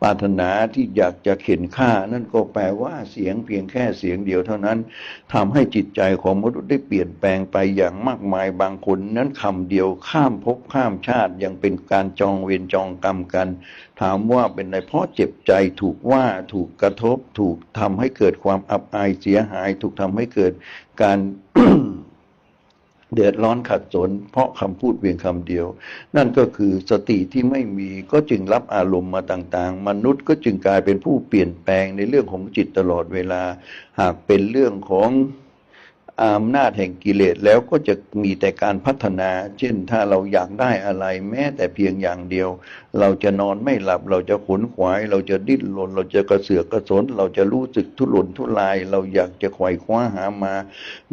ปรารถนาที่อยากจะเข็นฆ่า นั่นก็แปลว่าเสียงเพียงแค่เสียงเดียวเท่านั้นทำให้จิตใจของมนุษย์ได้เปลี่ยนแปลงไปอย่างมากมายบางคนนั้นคำเดียวข้ามภพข้ามชาติยังเป็นการจองเวรจองกรรมกัน ถามว่าเป็นในเพราะเจ็บใจถูกว่าถูกกระทบ ถูกทำให้เกิดความอับอายเสียหาย ถูกทำให้เกิดการ เดือดร้อนขัดสน เพราะคำพูดเพียงคำเดียว นั่นก็คือสติที่ไม่มีก็จึงรับอารมณ์มาต่างๆ มนุษย์ก็จึงกลายเป็นผู้เปลี่ยนแปลงในเรื่องของจิตตลอดเวลา หากเป็นเรื่องของ อำนาจแห่งกิเลสแล้วก็จะมีแต่การพัฒนา เช่นถ้าเราอยากได้อะไรแม้แต่เพียงอย่างเดียว เราจะนอนไม่หลับ เราจะขนขวาย เราจะดิ้นรนเราจะกระเสือกกระสน เราจะรู้สึกทุรนทุราย เราอยากจะไขว่คว้าหามา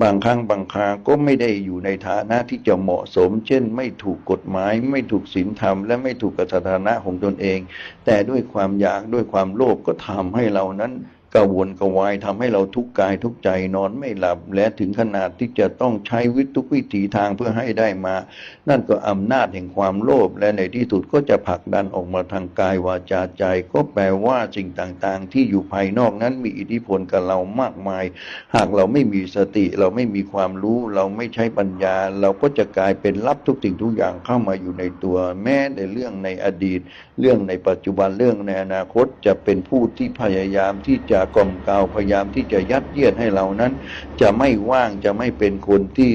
บางครั้งบางคราก็ไม่ได้อยู่ในฐานะที่จะเหมาะสม เช่น ไม่ถูกกฎหมาย ไม่ถูกศีลธรรม และไม่ถูกกับสถานะของตนเอง แต่ด้วยความอยากด้วยความโลภก็ทำให้เรานั้น กวนกวายทำให้เราทุกข์กายทุกใจนอนไม่หลับ และถึงขนาดที่จะต้องใช้วิทุกวิถีทางเพื่อให้ได้มา นั่นก็อำนาจแห่งความโลภและในที่สุดก็จะผลักดันออกมาทางกายวาจาใจ ก็แปลว่าสิ่งต่างๆ ที่อยู่ภายนอกนั้นมีอิทธิพลกับเรามากมาย หากเราไม่มีสติเราไม่มีความรู้ เราไม่ใช้ปัญญา เราก็จะกลายเป็นรับทุกสิ่งทุกอย่างเข้ามาอยู่ในตัว แม้ในเรื่องในอดีต เรื่องในปัจจุบันเรื่องในอนาคตจะเป็นผู้ที่พยายามที่จะกล่อมกล่าวพยายามที่จะยัดเยียดให้เรานั้น จะไม่ว่างจะไม่เป็นคนที่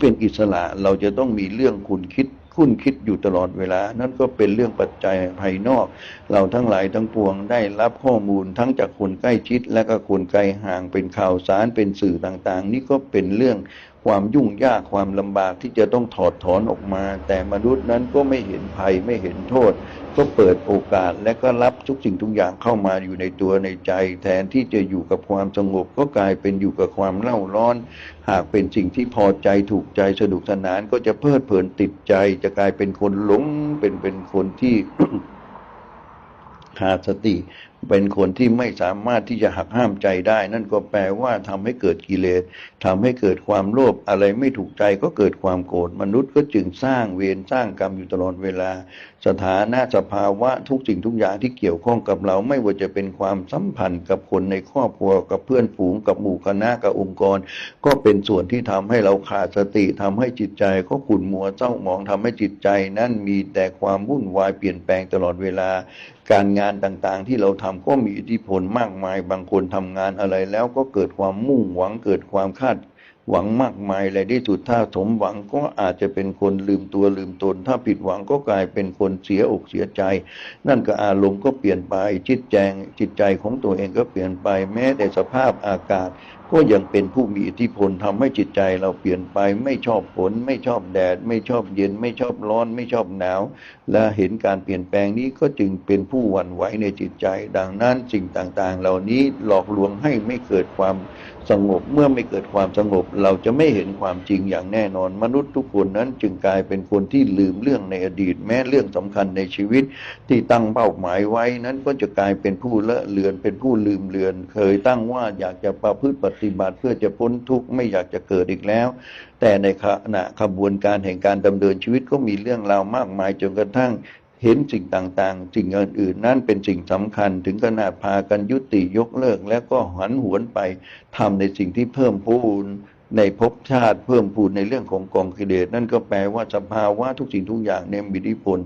เป็นอิสระ เราจะต้องมีเรื่องคุณคิดคุ้นคิดอยู่ตลอดเวลา นั่นก็เป็นเรื่องปัจจัยภายนอก เราทั้งหลายทั้งปวงได้รับข้อมูลทั้งจากคนใกล้ชิดและก็คนไกลห่างเป็นข่าวสารเป็นสื่อต่างๆ นี่ก็เป็นเรื่อง ความยุ่งยากความลำบากที่จะต้องถอดถอนออกมา แต่มนุษย์นั้นก็ไม่เห็นภัยไม่เห็นโทษ ก็เปิดโอกาสและก็รับทุกสิ่งทุกอย่างเข้ามาอยู่ในตัวในใจ แทนที่จะอยู่กับความสงบก็กลายเป็นอยู่กับความเล่าร้อน หากเป็นสิ่งที่พอใจถูกใจสนุกสนานก็จะเพลิดเพลินติดใจ จะกลายเป็นคนหลงเป็นเป็นคนที่ขาดสติ เป็นคนที่ไม่สามารถที่จะหักห้ามใจได้ นั่นก็แปลว่าทำให้เกิดกิเลสทำให้เกิดความโลภอะไรไม่ถูกใจก็เกิดความโกรธมนุษย์ก็จึงสร้างเวรสร้างกรรมอยู่ตลอดเวลา สถานะสภาวะทุกสิ่งทุกอย่างที่เกี่ยวข้องกับเราไม่ว่าจะเป็นความสัมพันธ์กับคนในครอบครัวกับเพื่อนฝูงกับหมู่คณะกับองค์กร ก็เป็นส่วนที่ทำให้เราขาดสติทำให้จิตใจก็ขุ่นมัวเศร้าหมองทำให้จิตใจ นั้นมีแต่ความวุ่นวายเปลี่ยนแปลงตลอดเวลา การงานต่างๆ ที่เราทำก็มีอิทธิพลมากมาย บางคนทำงานอะไรแล้วก็เกิดความมุ่งหวังเกิดความคาดหวังมากมายเลยที่สุดถ้าสมหวังก็อาจจะเป็นคนลืมตัวลืมตน ถ้าผิดหวังก็กลายเป็นคนเสียอกเสียใจ นั่นก็อารมณ์ก็เปลี่ยนไปจิตแจงจิตใจของตัวเองก็เปลี่ยนไปแม้แต่สภาพอากาศก็ยังเป็นผู้มีอิทธิพลทำให้จิตใจเราเปลี่ยนไปไม่ชอบฝนไม่ชอบแดด ไม่ชอบเย็น ไม่ชอบร้อนไม่ชอบหนาว และเห็นการเปลี่ยนแปลงนี้ก็จึงเป็นผู้หวั่นไหวในจิตใจ ดังนั้นสิ่งต่างๆ เหล่านี้หลอกลวงให้ไม่เกิดความสงบเมื่อไม่เกิดความสงบ เราจะไม่เห็นความจริงอย่างแน่นอน มนุษย์ทุกคนนั้นจึงกลายเป็นคนที่ลืมเรื่องในอดีต แม้เรื่องสำคัญในชีวิต ที่ตั้งเป้าหมายไว้นั้นก็จะกลายเป็นผู้เลอะเลือนเป็นผู้ลืมเลือน เคยตั้งว่าอยากจะประพฤติปฏฏิบัติเพื่อจะพ้นทุกข์ไม่อยากจะเกิดอีกแล้ว แต่ในขณะขบวนการแห่งการดำเนินชีวิตก็มีเรื่องราวมากมายจนกระทั่งเห็นสิ่งต่างๆ สิ่งอื่นๆ นั่นเป็นสิ่งสำคัญ ถึงขนาดพากันยุติยกเลิก แล้วก็หันหวนไปทำในสิ่งที่เพิ่มพูน ในภพชาติเพิ่มพูนในเรื่องของกองกิเลสนั่นก็แปลว่าสภาวะทุกสิ่งทุกอย่างเนี่ยมีอิทธิพล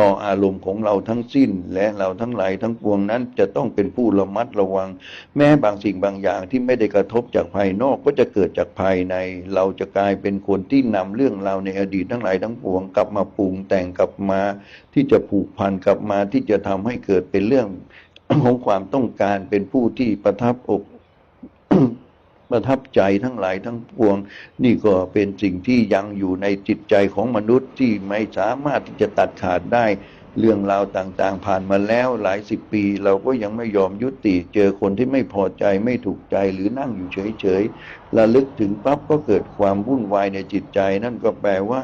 ต่ออารมณ์ของเราทั้งสิ้น และเราทั้งหลายทั้งปวงนั้นจะต้องเป็นผู้ระมัดระวัง แม้บางสิ่งบางอย่างที่ไม่ได้กระทบจากภายนอกก็จะเกิดจากภายใน เราจะกลายเป็นคนที่นำเรื่องราวในอดีตทั้งหลายทั้งปวงกลับมาปรุงแต่งกลับมา ที่จะผูกพันกลับมาที่จะทำให้เกิดเป็นเรื่องของความต้องการเป็นผู้ที่ประทับอก ประทับใจทั้งหลายทั้งปวง นี่ก็เป็นสิ่งที่ยังอยู่ในจิตใจของมนุษย์ที่ไม่สามารถที่จะตัดขาดได้ เรื่องราวต่างๆ ผ่านมาแล้วหลายสิบปี เราก็ยังไม่ยอมยุติเจอคนที่ไม่พอใจไม่ถูกใจหรือนั่งอยู่เฉยๆระลึกถึงปั๊บก็เกิดความวุ่นวายในจิตใจนั่นก็แปลว่า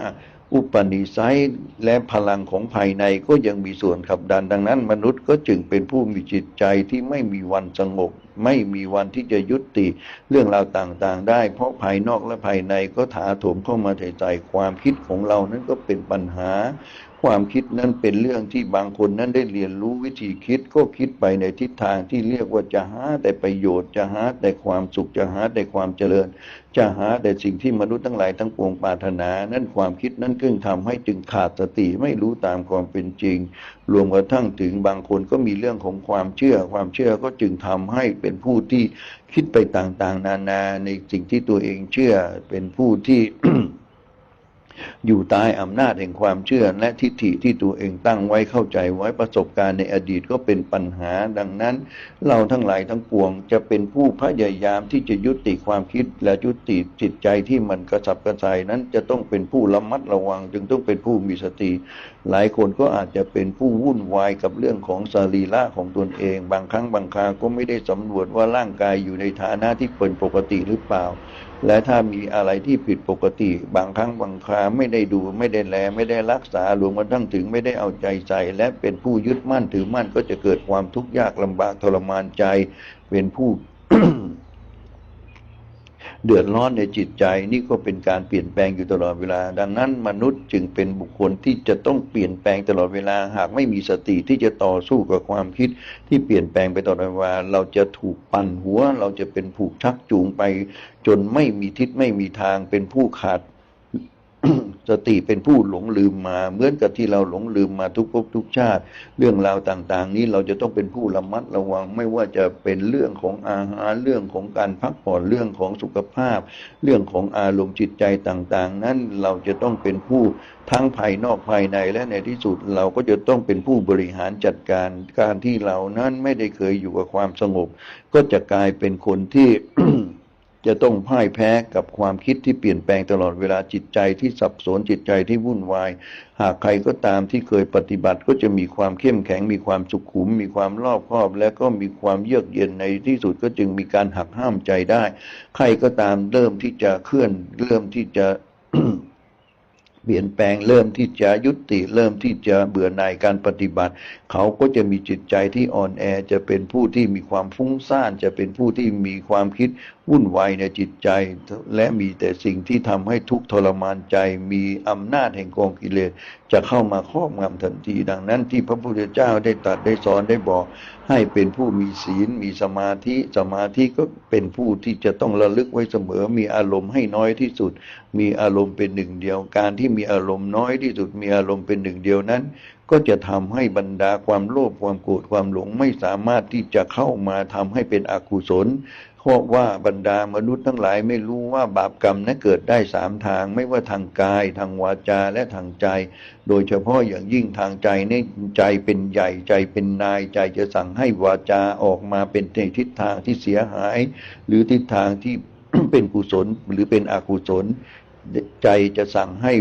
อุปนิสัยและพลังของภายในก็ยังมีส่วนขับดันดังนั้น มนุษย์ก็จึงเป็นผู้มีจิตใจที่ไม่มีวันสงบ ไม่มีวันที่จะยุติเรื่องราวต่างๆ ได้ เพราะภายนอกและภายในก็ถาโถมเข้ามาใส่ใจความคิดของเรานั้นก็เป็นปัญหา ความคิดนั้นเป็นเรื่องที่บางคนนั้นได้เรียนรู้วิธีคิดก็คิดไปในทิศทางที่เรียกว่าจะหาแต่ประโยชน์ จะหาแต่ความสุขจะหาแต่ความเจริญ จะหาแต่สิ่งที่มนุษย์ทั้งหลายทั้งปวงปรารถนา นั่นความคิดนั้นจึงทำให้จึงขาดสติไม่รู้ตามความเป็นจริง รวมกระทั่งถึงบางคนก็มีเรื่องของความเชื่อ ความเชื่อก็จึงทำให้เป็นผู้ที่คิดไปต่างๆ นานาในสิ่งที่ตัวเองเชื่อเป็นผู้ที่ อยู่ใต้อำนาจแห่งความเชื่อและทิฏฐิที่ตัวเองตั้งไว้เข้าใจไว้ประสบการณ์ในอดีตก็เป็นปัญหา ดังนั้น เราทั้งหลายทั้งปวง จะเป็นผู้พยายามที่จะยุติความคิดและยุติจิตใจที่มันกระสับกระส่ายนั้นจะต้องเป็นผู้ระมัดระวัง จึงต้องเป็นผู้มีสติ หลายคนก็อาจจะเป็นผู้วุ่นวายกับเรื่องของสรีระของตนเอง บางครั้งบางคราก็ไม่ได้สำรวจว่าร่างกายอยู่ในฐานะที่เป็นปกติหรือเปล่า และถ้ามีอะไรที่ผิดปกติ บางครั้งบางคราไม่ได้ดูไม่ได้แล ไม่ได้รักษารวมกระทั่งถึงไม่ได้เอาใจใส่และเป็นผู้ยึดมั่นถือมั่นก็จะเกิดความทุกข์ยากลำบากทรมานใจ เป็นผู้ เดือดร้อนในจิตใจนี่ก็เป็นการเปลี่ยนแปลงอยู่ตลอดเวลา ดังนั้นมนุษย์จึงเป็นบุคคลที่จะต้องเปลี่ยนแปลงตลอดเวลา หากไม่มีสติที่จะต่อสู้กับความคิดที่เปลี่ยนแปลงไปตลอดเวลา เราจะถูกปั่นหัว เราจะเป็นผูกชักจูงไป จนไม่มีทิศไม่มีทางเป็นผู้ขาด สติเป็นผู้หลงลืมมา เหมือนกับที่เราหลงลืมมาทุกภพทุกชาติ เรื่องราวต่างๆ นี้เราจะต้องเป็นผู้ระมัดระวัง ไม่ว่าจะเป็นเรื่องของอาหารเรื่องของการพักผ่อนเรื่องของสุขภาพ เรื่องของอารมณ์จิตใจต่างๆ นั้นเราจะต้องเป็นผู้ทั้งภายนอกภายในและในที่สุดเราก็จะต้องเป็นผู้บริหารจัดการการที่เรานั้นไม่ได้เคยอยู่กับความสงบ ก็จะกลายเป็นคนที่ จะต้องพ่ายแพ้กับความคิดที่เปลี่ยนแปลงตลอดเวลาจิตใจที่สับสนจิตใจที่วุ่นวาย หากใครก็ตามที่เคยปฏิบัติก็จะมีความเข้มแข็ง มีความสุขุม มีความรอบคอบ และก็มีความเยือกเย็นในที่สุดก็จึงมีการหักห้ามใจได้ ใครก็ตามเริ่มที่จะเคลื่อนเริ่มที่จะเปลี่ยนแปลงเริ่มที่จะยุติเริ่มที่จะเบื่อหน่ายการปฏิบัติ เขาก็จะมีจิตใจที่อ่อนแอจะเป็นผู้ที่มีความฟุ้งซ่าน จะเป็นผู้ที่มีความคิด วุ่นวายในจิตใจ และมีแต่สิ่งที่ทำให้ทุกข์ทรมานใจ มีอำนาจแห่งกองกิเลสจะเข้ามาครอบงำทันที ดังนั้นที่พระพุทธเจ้าได้ตรัสได้สอนได้บอก ให้เป็นผู้มีศีล มีสมาธิ สมาธิก็เป็นผู้ที่จะต้องระลึกไว้เสมอ มีอารมณ์ให้น้อยที่สุด มีอารมณ์เป็นหนึ่งเดียว การที่มีอารมณ์น้อยที่สุด มีอารมณ์เป็นหนึ่งเดียวนั้น ก็จะทำให้บรรดาความโลภความโกรธความหลงไม่สามารถที่จะเข้ามาทำให้เป็นอกุศล พราะว่าบรรดามนุษย์ทั้งหลายไม่รู้ว่าบาปกรรมนั้นเกิดได้สามทาง ไม่ว่าทางกาย ทางวาจาและทางใจ โดยเฉพาะอย่างยิ่งทางใจเนี่ยใจเป็นใหญ่ใจเป็นนายใจจะสั่งให้วาจาออกมาเป็นในทิศทางที่เสียหาย หรือทิศทางที่เป็นกุศลหรือเป็นอกุศล ใจจะสั่งให้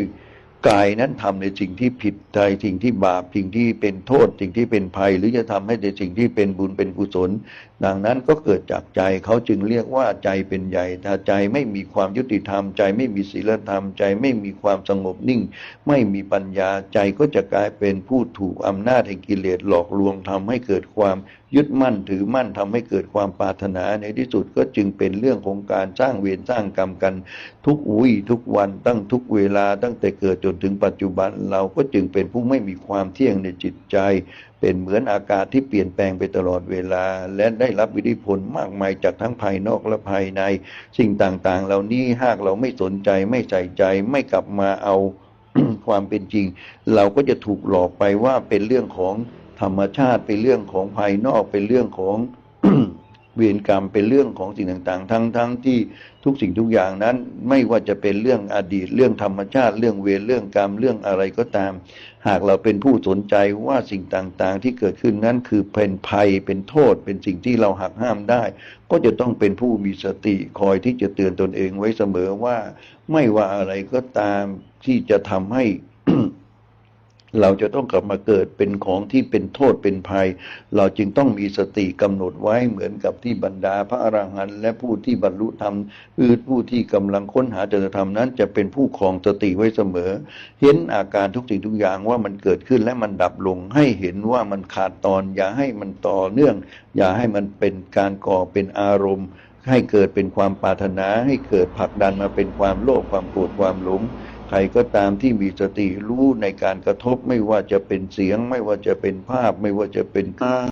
กายนั้นทำในสิ่งที่ผิดใจสิ่งที่บาปสิ่งที่เป็นโทษสิ่งที่เป็นภัย หรือจะทำให้ในสิ่งที่เป็นบุญเป็นกุศล ดังนั้นก็เกิดจากใจเขาจึงเรียกว่าใจเป็นใหญ่ ถ้าใจไม่มีความยุติธรรม ใจไม่มีศีลธรรม ใจไม่มีความสงบนิ่ง ไม่มีปัญญาใจก็จะกลายเป็นผู้ถูกอำนาจแห่งกิเลสหลอกลวงทำให้เกิดความยึดมั่นถือมั่นทำให้เกิดความปรารถนาในที่สุดก็จึงเป็นเรื่องของการสร้างเวรสร้างกรรมกันทุกวี่ทุกวันตั้งทุกเวลาตั้งแต่เกิดจนถึงปัจจุบันเราก็จึงเป็นผู้ไม่มีความเที่ยงในจิตใจ เป็นเหมือนอากาศที่เปลี่ยนแปลงไปตลอดเวลา และได้รับอิทธิพลมากมายจากทั้งภายนอกและภายใน สิ่งต่างๆ เหล่านี้หากเราไม่สนใจไม่ใส่ใจไม่กลับมาเอาความเป็นจริง เราก็จะถูกหลอกไปว่าเป็นเรื่องของธรรมชาติเป็นเรื่องของภายนอกเป็นเรื่องของ เวรกรรมเป็นเรื่องของสิ่งต่างๆ ทั้งๆทที่ทุกสิ่งทุกอย่างนั้น ไม่ว่าจะเป็นเรื่องอดีตเรื่องธรรมชาติ เรื่องเวรเรื่องกรรมเรื่องอะไรก็ตาม หากเราเป็นผู้สนใจว่าสิ่งต่างๆ ที่เกิดขึ้นนั้นคือเป็นภัยเป็นโทษ เป็นสิ่งที่เราหักห้ามได้ ก็จะต้องเป็นผู้มีสติคอยที่จะเตือนตนเองไว้เสมอว่า ไม่ว่าอะไรก็ตามที่จะทำให้ เราจะต้องกลับมาเกิดเป็นของที่เป็นโทษเป็นภัย เราจึงต้องมีสติกำหนดไว้เหมือนกับที่บรรดาพระอรหันต์และผู้ที่บรรลุธรรมอือผู้ที่กำลังค้นหาจริยธรรมนั้น จะเป็นผู้ครองสติไว้เสมอ เห็นอาการทุกสิ่งทุกอย่างว่ามันเกิดขึ้นและมันดับลงให้เห็นว่ามันขาดตอน อย่าให้มันต่อเนื่อง อย่าให้มันเป็นการก่อเป็นอารมณ์ ให้เกิดเป็นความปรารถนาให้เกิดผลักดันมาเป็นความโลภความโกรธความหลง รก็ตามที่มีสติรู้ในการกระทบไม่ว่าจะเป็นเสียง ไม่ว่าจะเป็นภาพ ไม่ว่าจะเป็น